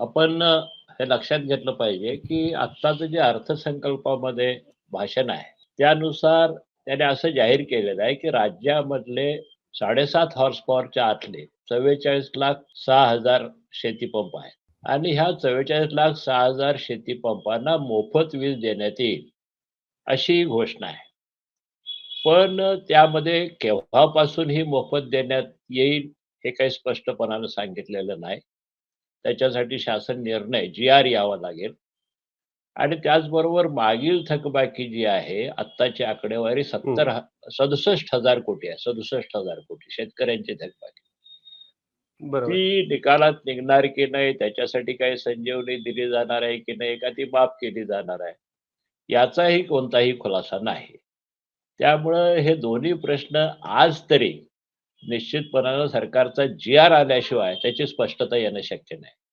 आपण हे लक्षात घेतलं पाहिजे, की आत्ताचं जे अर्थसंकल्पामध्ये भाषण आहे, त्यानुसार त्याने असं जाहीर केलेलं आहे, की राज्यामधले 7.5 हॉर्स पॉवरच्या आतले 44,06,000 शेतीपंप आहेत आणि ह्या 44,06,000 शेतीपंपांना मोफत वीज देण्यात येईल, अशी घोषणा आहे. पण त्यामध्ये केव्हापासून ही मोफत देण्यात येईल, हे काही स्पष्टपणानं सांगितलेलं नाही. त्याच्यासाठी शासन निर्णय जी-आर यावा लागेल. आणि त्याचबरोबर मागील थकबाकी जी आहे, आत्ताची आकडेवारी हं. 70 ह 67,000 कोटी आहे. 67,000 कोटी शेतकऱ्यांची थकबाकी. ती निकालात निघणार की नाही, त्याच्यासाठी काही संजीवनी दिली जाणार आहे की नाही, का ती माफ केली जाणार आहे, याचाही कोणताही खुलासा नाही. त्यामुळं हे दोन्ही प्रश्न आज तरी निश्चितपणानं सरकारचा जी-आर आल्याशिवाय त्याची स्पष्टता येणं शक्य नाही.